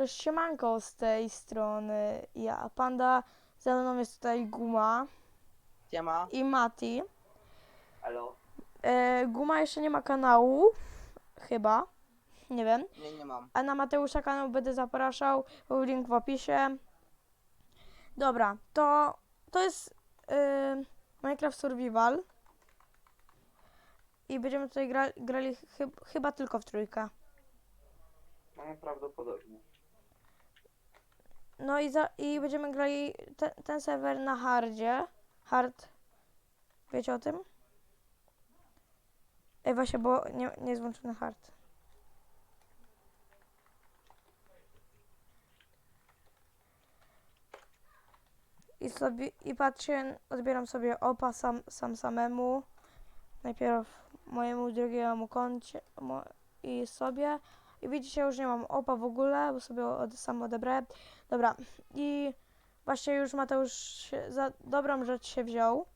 Cześć, siemanko z tej strony. Ja, Panda, ze mną jest tutaj Guma Siema. i Mati. Halo. E, Guma jeszcze nie ma kanału, chyba, nie wiem. Nie, nie mam. A na Mateusza kanał będę zapraszał, był link w opisie. Dobra, to, to jest e, Minecraft Survival. I będziemy tutaj gra, grali chyb, chyba tylko w trójkę. No prawdopodobnie. No i, za, i będziemy grali te, ten serwer na hardzie. Hard. Wiecie o tym? Ej, właśnie, bo nie, nie jest włączony hard. I sobie, i patrzcie, odbieram sobie opa sam, sam samemu. Najpierw mojemu drugiemu koncie mo, i sobie. I widzicie, już nie mam opa w ogóle, bo sobie od, sam odebrałem. Dobra, i właśnie już Mateusz się za dobrą rzecz się wziął,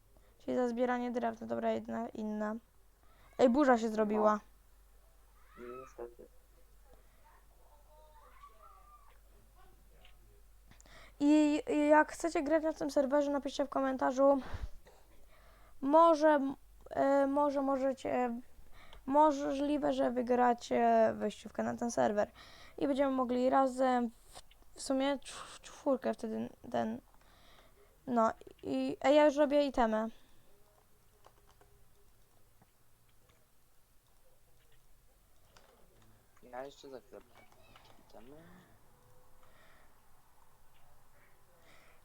czyli za zbieranie drewna. Dobra, jedna inna. Ej, burza się zrobiła. Niestety. I, I jak chcecie grać na tym serwerze, napiszcie w komentarzu. Może, e, może możecie, możliwe, że wygracie wejściówkę na ten serwer. I będziemy mogli razem, w, sumie czwórkę wtedy ten, no i a ja już robię itemy. Ja jeszcze za chwilę. Idziemy.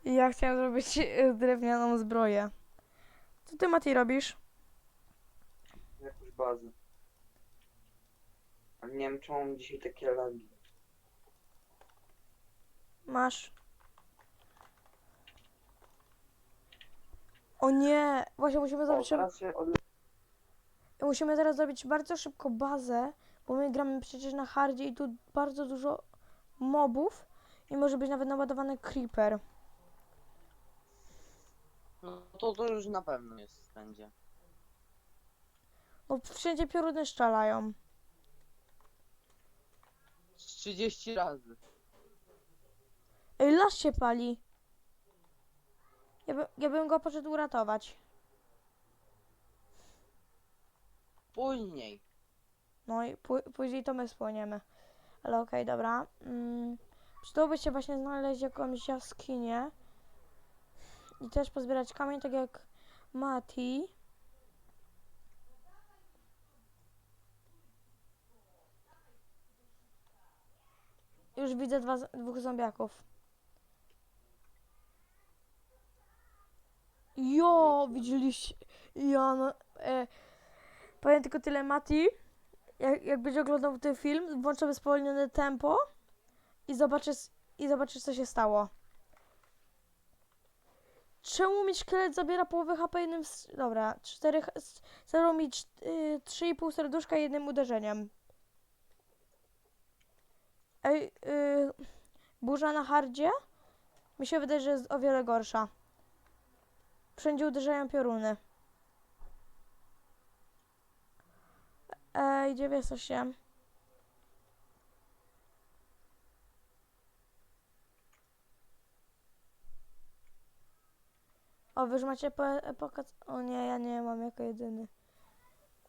I ja chciałem zrobić e, drewnianą zbroję. Co ty, Mati, robisz? Jakąś bazę. Ale nie wiem czemu mam dzisiaj takie lagi. Masz. O nie! Właśnie musimy zrobić, teraz się od... musimy teraz zrobić bardzo szybko bazę, bo my gramy przecież na hardzie i tu bardzo dużo mobów i może być nawet naładowany creeper. No to to już na pewno jest będzie. No wszędzie pioruny szczelają. Z 30 razy. Ej, las się pali. Ja, by, ja bym go poszedł uratować. Później. No i pó- później to my spłoniemy. Ale okej, dobra. Mm, przydałoby się właśnie znaleźć jakąś jaskinię. I też pozbierać kamień, tak jak Mati. Już widzę dwa, dwóch zombiaków. Jo, widzieliście? Ja no, e, powiem tylko tyle, Mati jak, jak będzie oglądał ten film, włączamy spowolnione tempo i zobaczysz, i zobaczysz co się stało. Czemu mi szkielet zabiera połowę HP jednym z... Dobra, 4... Zabrał mi y, 3,5 serduszka jednym uderzeniem. Ej, y, burza na hardzie? Mi się wydaje, że jest o wiele gorsza. Wszędzie uderzają pioruny. Ej, gdzie wy jesteście? O, wy już macie po, epokę... O nie, ja nie mam jako jedyny.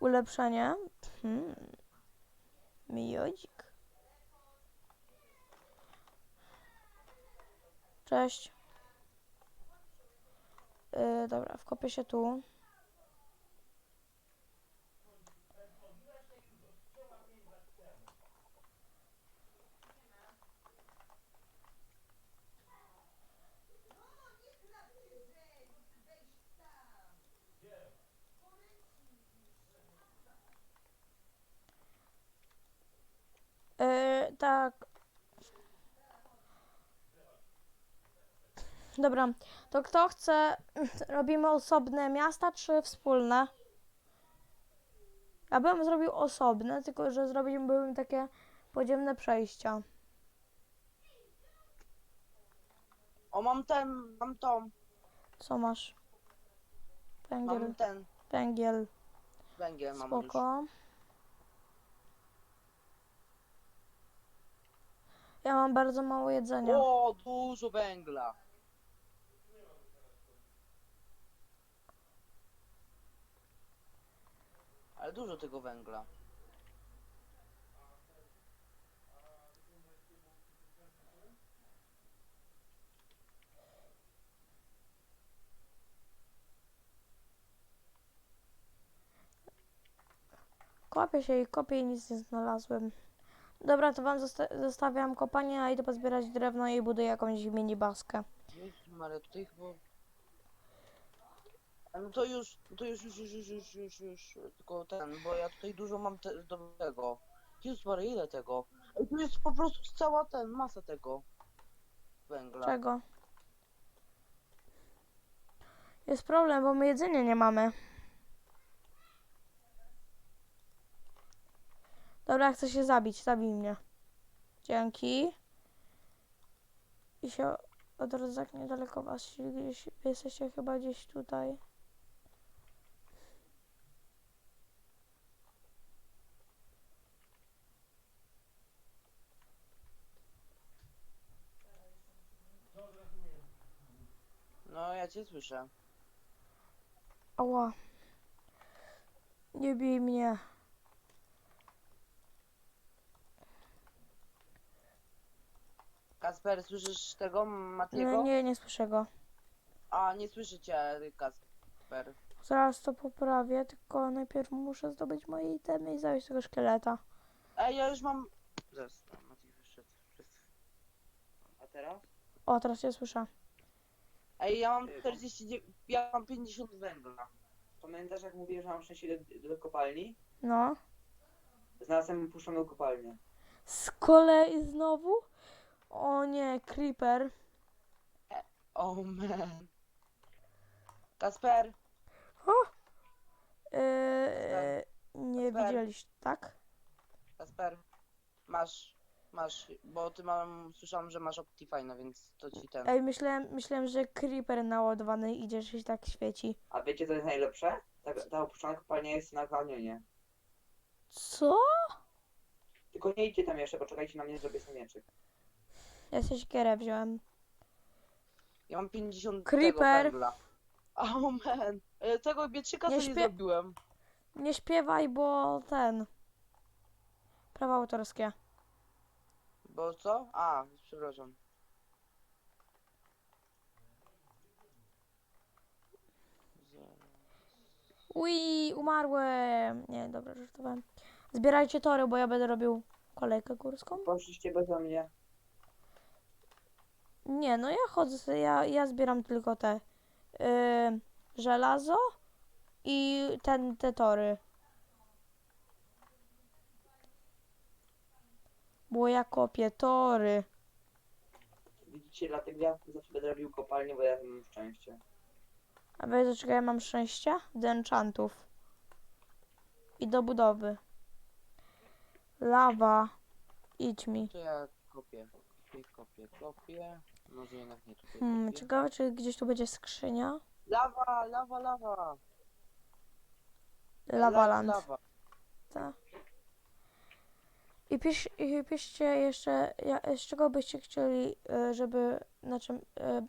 Ulepszenie. Hmm. Miodzik. Cześć. Yy, dobra, wkopię się tu. Yy, tak. Dobra, to kto chce, robimy osobne miasta czy wspólne? Ja bym zrobił osobne, tylko że zrobiłbym takie podziemne przejścia. O, mam ten, mam tą. Co masz? Węgiel, Mam ten. węgiel, Węgiel mam już. spoko. Ja mam bardzo mało jedzenia. O, dużo węgla. Ale dużo tego węgla. Kopię się i kopię i nic nie znalazłem. Dobra, to wam zosta- zostawiam kopanie, a idę pozbierać drewno i buduję jakąś mini baskę. Jezus Maria, tutaj chyba... No to już, to już, już, już, już, już, już, już, tylko ten, bo ja tutaj dużo mam te, do tego. Jezus Maria, ile tego? Tu jest po prostu cała ten, masa tego węgla. Czego? Jest problem, bo my jedzenia nie mamy. Dobra, chcę się zabić, zabij mnie. Dzięki. I się od razu tak niedaleko was, gdzieś, jesteście chyba gdzieś tutaj. No, ja cię słyszę. Ała. Nie bij mnie. Kasper, słyszysz tego Matiego? No, nie, nie słyszę go. A, nie słyszycie, Kasper. Zaraz to poprawię, tylko najpierw muszę zdobyć moje itemy i zabić tego szkieleta. Ej, ja już mam... Zaraz, Mati wyszedł. A teraz? O, teraz cię słyszę. Ej, ja mam 49... Ja mam 50 węgla. Pamiętasz jak mówiłem, że mam szczęście do, do kopalni? No. Znalazłem puszczoną kopalnię. Z kolei znowu? O nie, creeper. Oh man. Kasper, Yy, nie Kasper. widzieliście, tak? Kasper, masz, masz, bo ty mam, słyszałam, że masz Optifine, więc to ci ten. Ej, myślałem, myślałem, że creeper naładowany idzie, że się tak świeci. A wiecie co jest najlepsze? Ta, ta opuszczona kopalnia jest na kanionie. Co? Tylko nie idźcie tam jeszcze, poczekajcie na mnie, zrobię sobie mieczyk. Ja się siekierę wziąłem. Ja mam 50 Creeper. tego węgla. Oh man. E, Tego bietrzyka Nie sobie nie zrobiłem. Nie śpiewaj, bo ten... Prawa autorskie. Bo co? A, przepraszam. Ui, umarłem. Nie, dobra, żartowałem. Zbierajcie tory, bo ja będę robił kolejkę górską. Poszliście bez mnie. Nie, no ja chodzę, sobie, ja, ja zbieram tylko te yy, żelazo i ten, te tory. Bo ja kopię tory. Widzicie, dlatego ja zawsze będę robił kopalnię, bo ja mam szczęście. A wiesz do czego ja mam szczęście? Do enchantów. I do budowy. Lawa. Idź mi. To ja kopię, kopię, kopię, kopię. Może jednak nie Hmm, kopię. ciekawe czy gdzieś tu będzie skrzynia. Lawa, lawa, lawa. Lawaland. Lawa. Tak. I, pisz, I piszcie jeszcze, ja, z czego byście chcieli, e, żeby, na czym, e,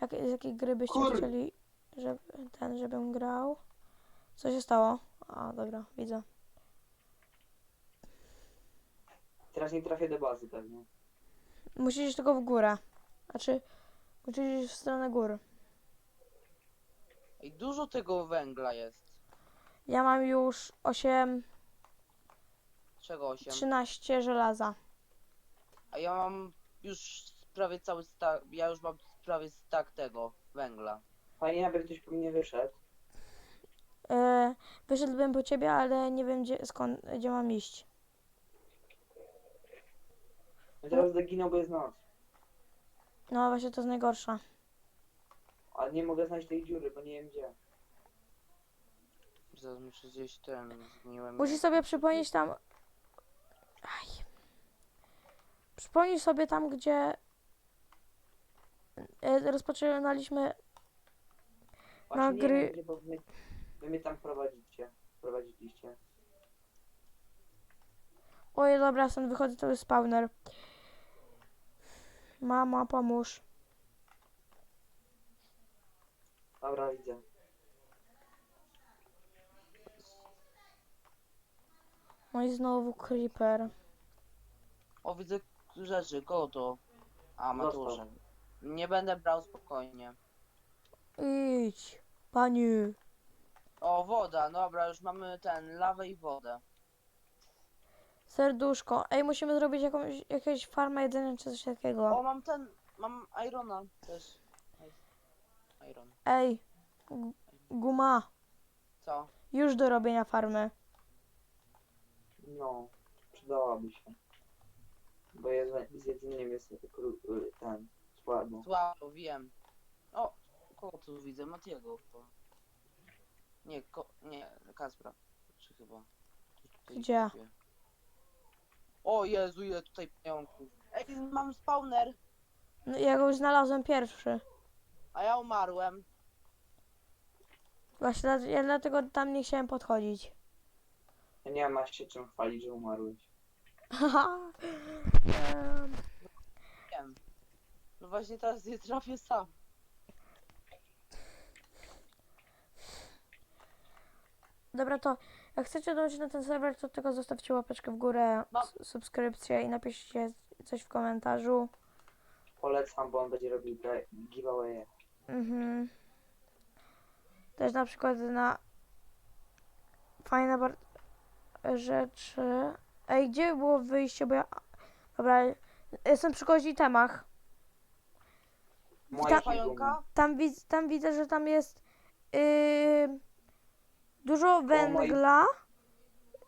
jak, z jakiej gry byście Kur- chcieli, żeby ten, żebym grał. Co się stało? A, dobra, widzę. Teraz nie trafię do bazy pewnie. Musisz iść tylko w górę. Znaczy, musisz iść w stronę gór. I dużo tego węgla jest. Ja mam już 8, Czego 8? 13 żelaza. A ja mam już prawie cały stak, ja już mam prawie stak tego węgla. Fajnie, aby ktoś po mnie wyszedł. E, wyszedłbym po ciebie, ale nie wiem gdzie, skąd, gdzie mam iść. No teraz zaginął, bo jest noc. No właśnie to jest najgorsze. A nie mogę znaleźć tej dziury, bo nie wiem gdzie. Zaraz muszę gdzieś ten zgniłem. Musisz sobie przypomnieć tam. Aj. Przypomnij sobie tam, gdzie e, rozpoczynaliśmy. Właśnie Na nie gry- wiem bo wy, wy mnie tam prowadzicie. Prowadziliście. Oj, dobra, stąd wychodzę, to jest spawner. Mama, pomóż. Dobra, widzę. No i znowu creeper. O, widzę rzeczy, kogo to? A, Dostał. Maturze. Nie będę brał spokojnie. Idź, panie. O, woda, dobra, już mamy ten, lawę i wodę. Serduszko. Ej, musimy zrobić jakąś, jakąś farmę jedzenia czy coś O, takiego. mam ten, mam Irona też. Iron. Ej, gu- guma. Co? Już do robienia farmy. No, przydałaby się. Bo jedze- z jedzeniem jest kró- y, ten, słabo. Słabo, wiem. O, kogo tu widzę? Matiego chyba. Nie, ko nie, Kaspra. Czy chyba. Tutaj Gdzie? kupię. O Jezu, ile tutaj pająków. Ej, mam spawner, No, ja go już znalazłem pierwszy. a ja umarłem. Właśnie dla- ja dlatego tam nie chciałem podchodzić. Ja nie ma się czym chwalić, że umarłeś. Haha. Em, Wiem. No właśnie teraz nie trafię sam. Dobra, to jak chcecie dołączyć na ten serwer, to tylko zostawcie łapeczkę w górę, No. s- subskrypcję i napiszcie coś w komentarzu. Polecam, bo on będzie robił te giveawaye. Mhm. Też na przykład na fajne bar- rzeczy. Ej, gdzie było wyjście? Bo ja. Dobra, jestem przy kozi temach. Moje Ta- Pająka? Tam, widz, tam widzę, że tam jest yy, dużo węgla.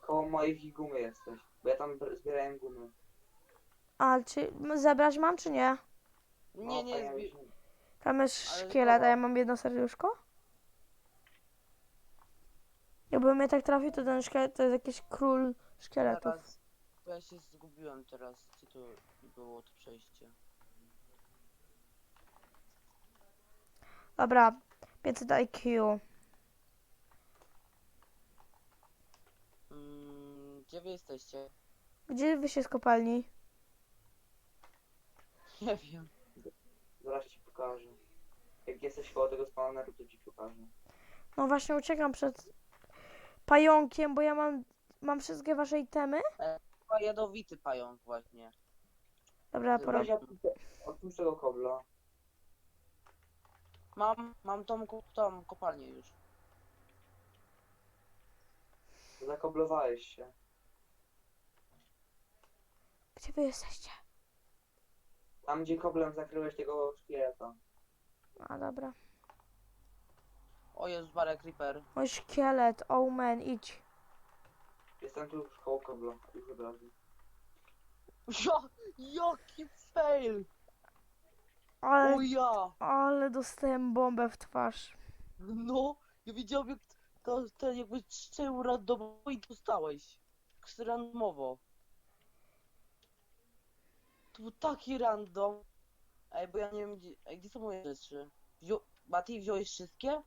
Koło moich gumy jesteś. Bo ja tam br- zbierałem gumy. A czy m- zebrać mam, czy nie? Nie, nie, zbi- Tam jest Ale szkielet, a ja mam jedno serduszko. Jakby mnie tak trafił, to ten szkielet to jest jakiś król szkieletów. teraz. Bo ja się zgubiłem teraz. Gdzie to było to przejście? Dobra, 500 IQ. Mm, gdzie wy jesteście? Gdzie wy się z kopalni? Nie wiem. Zaraz ci pokażę. Jak jesteś koło tego spawneru, to ci pokażę. No właśnie uciekam przed pająkiem, bo ja mam, mam wszystkie wasze itemy. Chyba jadowity pająk właśnie. Dobra, porobię. Weź odpuść- odpuść tego kobla. Mam, mam tą, ko- tą kopalnię już. Zakoblowałeś się. Gdzie wy jesteście? Tam gdzie koblem zakryłeś tego szkieleta. A dobra. O Jezus, Barek Creeper. Mój szkielet, omen, idź. Jestem tu już koło kobla. Już od razu. Ja, jaki fail! Ale, O ja! ale dostałem bombę w twarz. No, ja widziałem jak to, ten jakby strzelił randomowo i dostałeś. Tak randomowo. To był taki random. Ej, bo ja nie wiem gdzie, ej, gdzie są moje rzeczy. Wziął, Mati, wziąłeś wszystkie?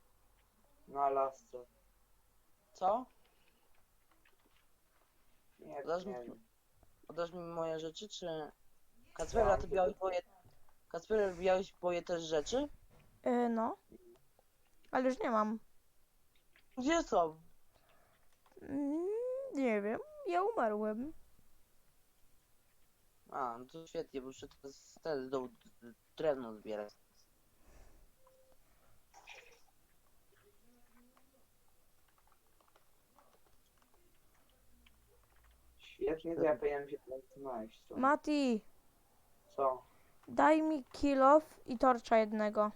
Na lasce. Co? Nie, Dasz nie mi- wiem. Oddasz mi moje rzeczy, czy... Kacpera, ty miałeś moje... Kacper, miałeś moje też rzeczy? Yy, no. Ale już nie mam. Gdzie są? Mm, nie wiem, ja umarłem. A, no to świetnie, bo jeszcze teraz ten do drewno zbierać. Powinienem się znaleźć. Co? Mati, Co? daj mi kill off i torcza jednego.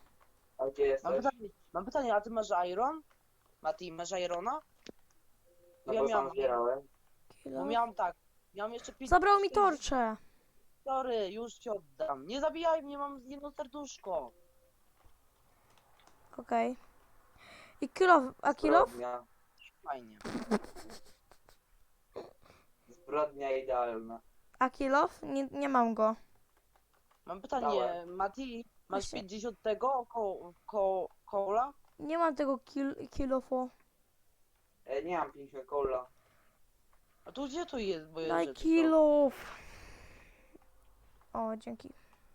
A gdzie Mam jesteś? pytanie, mam pytanie, a ty masz iron? Mati, masz irona? No ja bo zbierałem. Kill Bo miałam tak, miałam jeszcze. Zabrał mi torcze. Sorry, już ci oddam. Nie zabijaj mnie, mam jedno serduszko. Okej. I kill off, a? Zbrodnia. Fajnie. Zbrodnia idealna. A kill off? Nie, nie mam go. Mam pytanie, Dałem. Mati, masz Właśnie. 50 tego ko, ko, kola? Nie mam tego kill, kill offu. E, nie mam 50 kola. A tu gdzie to jest moje Daj rzeczy? są? off. O, dzięki.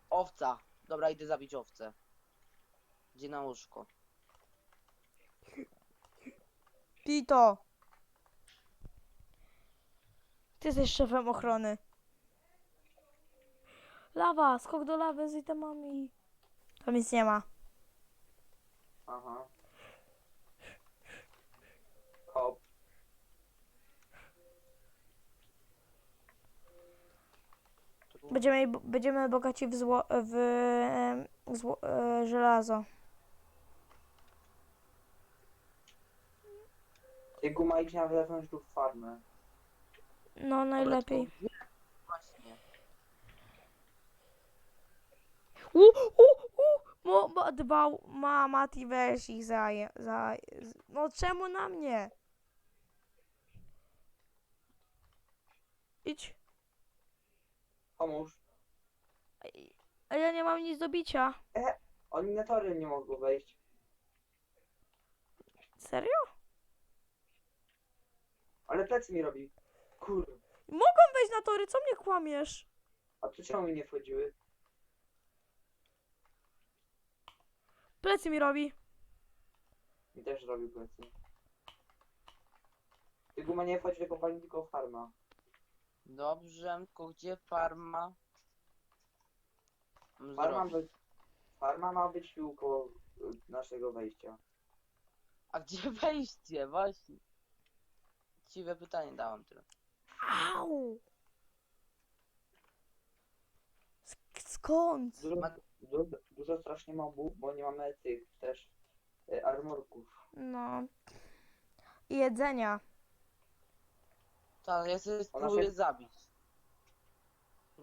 Owca. Dobra, idę zabić owcę. Gdzie na łóżko? Pito! Ty jesteś szefem ochrony. Lawa, skok do lawy z itemami. Tam nic nie ma. Aha. Hop. Będziemy, będziemy bogaci w, zło, w zło, e, żelazo. Ty guma idź na zewnątrz lub farmę. No najlepiej. Właśnie. U, u, u! Mo, mo, dbał, ma, Mati, weź ich za, za... z- No czemu na mnie? Idź. Pomóż. A ja nie mam nic do bicia. Oni na tory nie mogą wejść. Serio? Ale plecy mi robi. Kur. Mogą wejść na tory, co mnie kłamiesz? A tu czemu mi nie wchodziły? Plecy mi robi. Mi też robił plecy. Ty guma nie wchodź do kopalni, tylko farma. Dobrze, tylko gdzie farma? Mam Farma, zrobić. być, farma ma być tu koło y, naszego wejścia. A gdzie wejście? Właśnie. Ciwe pytanie dałam tyle. Au! Sk- skąd? Dużo, Ma- dużo, dużo strasznie mobów, bo nie mamy tych też y, armorków. No. I jedzenia. Tak, ja sobie spróbuję się- zabić.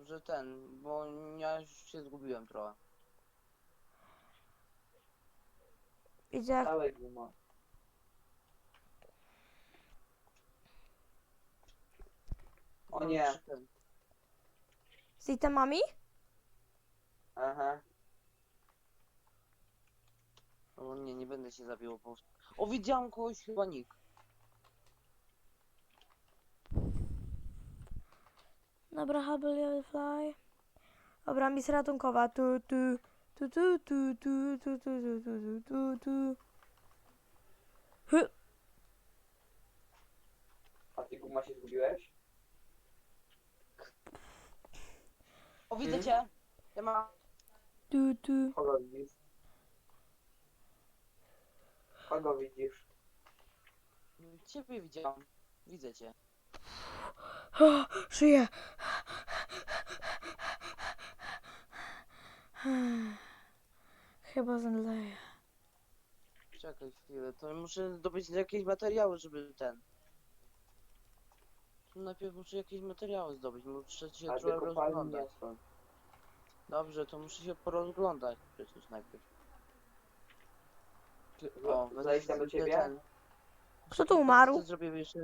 Że ten, bo ja już się zgubiłem trochę. Idzie. Całe guma. O No, nie. przy tym. Z itemami? Aha. O nie, nie będę się zabiło po... O, widziałam kogoś chyba nick. Dobra, Hubble Fly. Dobra, misja ratunkowa. Tu, tu, tu, tu, tu, tu, tu, tu, tu, tu, tu, tu, tu. Hy. A ty guma się zgubiłeś? O, widzę Mhm. cię! Ja mam... Tu, tu. Kogo widzisz? Kogo widzisz? Ciebie widziałam. Widzę cię. O, żyję. Chyba zemdleję. Czekaj chwilę, to muszę zdobyć jakieś materiały, żeby ten... Tu Najpierw muszę jakieś materiały zdobyć, muszę się A ty trochę rozglądać. nie są. Dobrze, to muszę się porozglądać przecież najpierw. O, tam do sobie ciebie? ten- Kto tu umarł? Co zrobię jeszcze,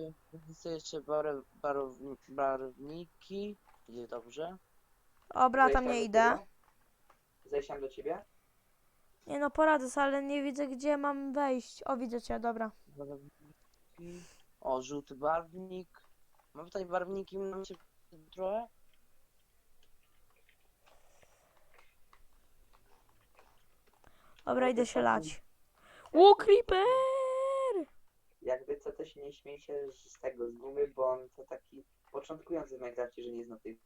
chcę jeszcze barew, barowni, barwniki. Idzie dobrze. Dobra, tam nie idę. ciebie? Zejść tam do ciebie? Nie no, poradzę sobie, ale nie widzę, gdzie mam wejść. O, widzę cię, dobra. Barwniki. O, żółty barwnik. Mam tutaj barwniki, mam się trochę. Dobra, idę się lać. O, creeper! Jakby co, to się nie śmiej się z tego, z gumy, bo on to taki początkujący w Minecrafcie, że nie zna tych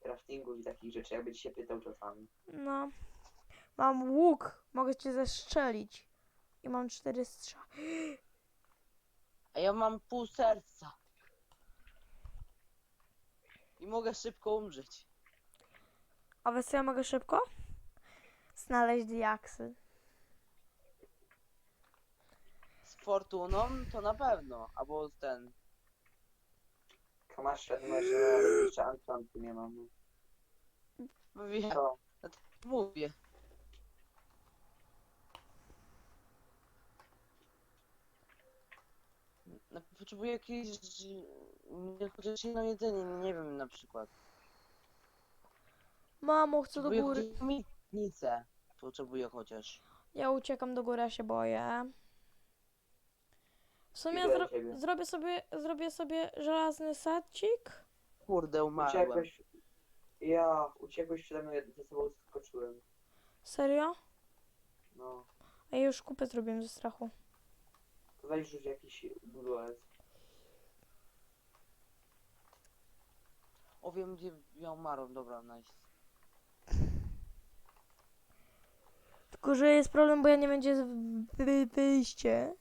craftingów i takich rzeczy, jakby ci się pytał czasami. No. Mam łuk, mogę cię zestrzelić. I mam cztery strzały. A ja mam pół serca. I mogę szybko umrzeć. A wiesz co ja mogę szybko? Znaleźć diaksy. Z fortuną to na pewno. Albo ten. Masz świadomość, że jeszcze nie mam. Mówię, Co? mówię. No, potrzebuję jakieś. Nie, Chociaż jedno jedzenie, nie wiem na przykład. Mamo, chcę do Potrzebuję góry. chociaż miednicę. Potrzebuję chociaż. Ja uciekam do góry, ja się boję. W sumie Idę do zro ciebie. zrobię sobie zrobię sobie żelazny secik. Kurde, umarłem. Uciekłeś. Ja uciekłeś przede mną, ja ze sobą skoczyłem. Serio? No, A ja już kupę zrobiłem ze strachu. to weź rzuć jakiś budulec. O wiem gdzie ją marą, dobra, nice. Tylko, że jest problem, bo ja nie wy- wyjście.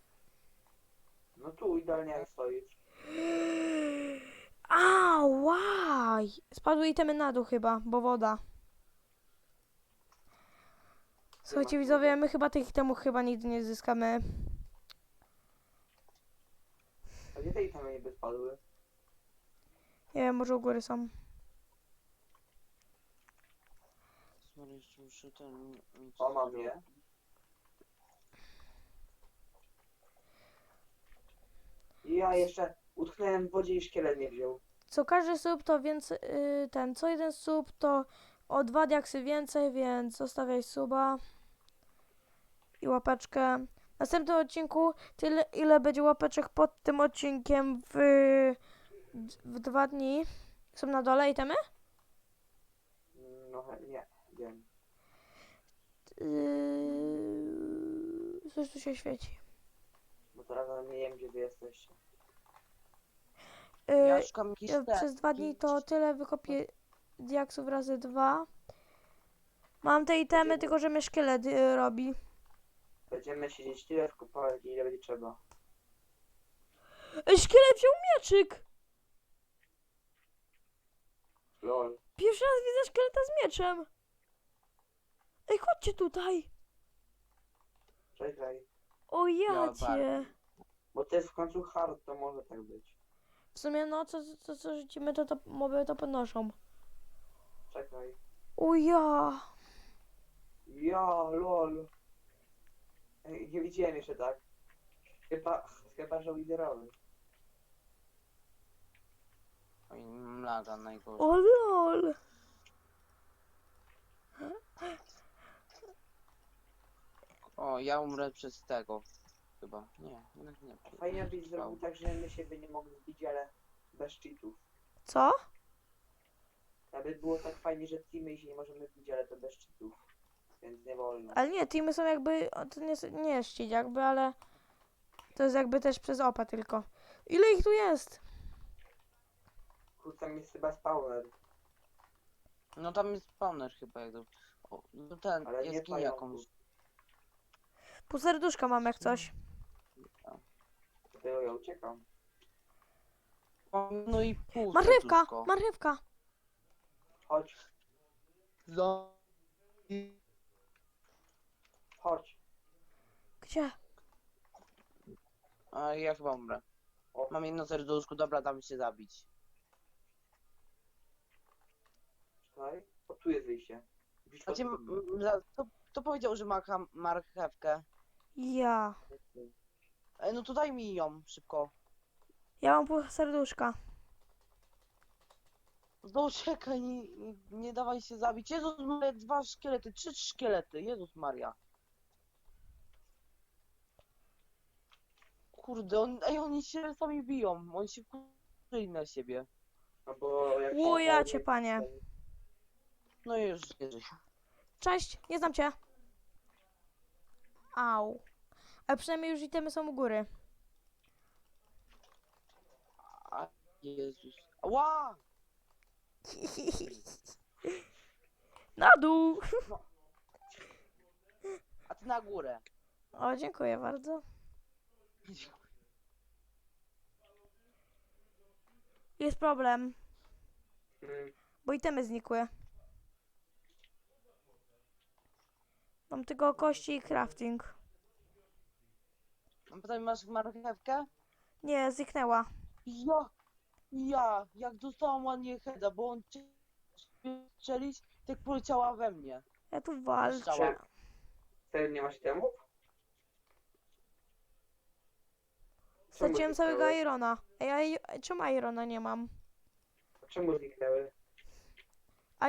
No tu idealnie jak stoisz. A, łaj! Spadły itemy na dół chyba, bo woda. Słuchajcie widzowie, my chyba tych itemów chyba nigdy nie zyskamy. A gdzie te itemy niby spadły? Nie wiem, może u góry są. Sorry, jeszcze muszę ten... O, mam je. I ja jeszcze utknąłem w wodzie i szkielet mnie wziął. Co każdy sub to więcej, yy, ten, co jeden sub to o dwa diaksy więcej, więc zostawiaj suba i łapeczkę. W następnym odcinku tyle, ile będzie łapeczek pod tym odcinkiem w, w dwa dni. Są na dole itemy? No nie, wiem. Yy, coś tu się świeci. Bo teraz nie wiem gdzie wy jesteście. Yy, Ja szukam jakiś ja ten. przez dwa dni to tyle wykopię diaksów razy dwa. Mam te itemy, tylko że mnie szkielet yy, robi. Będziemy siedzieć tyle w kopalni ile będzie trzeba. Ej, szkielet wziął mieczyk! Lol. Pierwszy raz widzę szkieleta z mieczem. Ej, chodźcie tutaj. Czekaj. O Ja jacie. Bo to jest w końcu hard, to może tak być. W sumie no, co, co, co rzucimy, to, to moby to podnoszą. Czekaj. O ja. Ja, lol. Ej, Nie widziałem jeszcze tak. Chyba, chyba że liderowy. Oj, mlaga najgorzej. O lol. O, ja umrę przez tego. Chyba. Nie, jednak nie. Fajnie byś zrobił tak, że my siebie nie mogli zbić, ale bez cheatów. Co? Aby było tak fajnie, że teamy się nie możemy bić, ale to bez cheatów. Więc nie wolno. Ale nie, teamy są jakby, o, to nie, nie jest ścić jakby, ale to jest jakby też przez opa tylko. Ile ich tu jest? Kurde, tam jest chyba spawner. No tam jest spawner chyba jak to... O, no ten, Ale nie jaskinia pająków. jakąś. Pół serduszka mam jak coś. Dlatego ja uciekam. No i pół Marchewka, serduszko. marchewka. Chodź, Za... chodź. Gdzie? A ja chyba umrę. O. Mam jedno serduszko, dobra, dam się zabić. Czekaj. O, tu jest wyjście. Widzisz, Znaczy, m- m- za- powiedział, że ma marchewkę. Ja. Ej, no to daj mi ją szybko. Ja mam pół serduszka. No czekaj, nie, nie, dawaj się zabić. Jezus Maria, dwa szkielety, trzy szkielety. Jezus Maria. Kurde, on, ej, oni się sami biją. Oni się wkurzyli na siebie. No bo jak O, ja cię, panie. No i już. Cześć, nie znam cię. Au. Ale przynajmniej już itemy są u góry. A, Jezus. Ła! Na dół. A ty na górę. O, dziękuję bardzo. Jest problem, Mm, bo itemy znikły. Mam tylko kości i crafting. Mam pytanie, masz marchewkę? Nie, zniknęła. Ja, ja, jak dostałam ładnie heada, bo on cię strzelić, tak poleciała we mnie. Ja tu walczę. Strzała. Serio nie masz temów? Straciłem całego? Irona. A czemu Irona nie mam? Czemu zniknęły?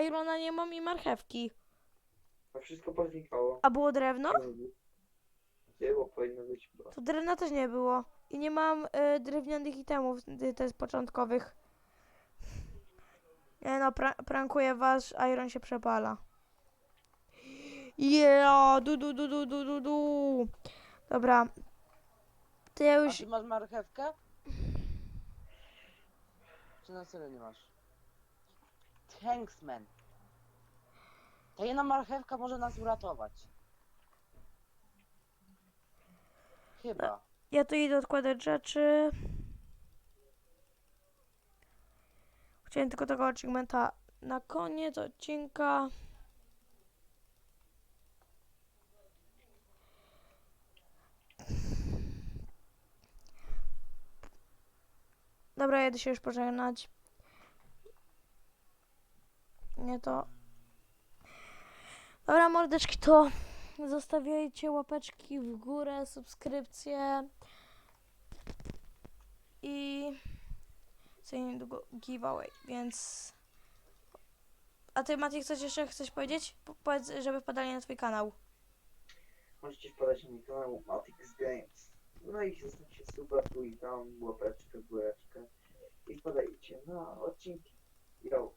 Irona nie mam i marchewki. Bo wszystko poznikało. A było drewno? Było, powinno być. Bo... To drewna też nie było. I nie mam y, drewnianych itemów, y, jest początkowych. Nie no, pra prankuję was, Iron się przepala. Yeah, du, du, du, du, du, du, du. Dobra. To ja A już... ty masz marchewkę? Czy na serio nie masz? Thanks, man. Ta jedna marchewka może nas uratować. Chyba. Ja tu idę odkładać rzeczy. Chciałem tylko tego achievementa na koniec odcinka. Dobra, jedę się już pożegnać. Nie to. Dobra, mordeczki, to zostawiajcie łapeczki w górę, subskrypcje i co niedługo giveaway, więc a ty Mati coś jeszcze chcesz powiedzieć? Po- Powiedz, żeby wpadali na twój kanał. Możecie wpadać na mój kanał Matix Games. No i zostawcie suba tu i tam, łapeczkę, góreczkę. I wpadajcie na odcinki. Yo.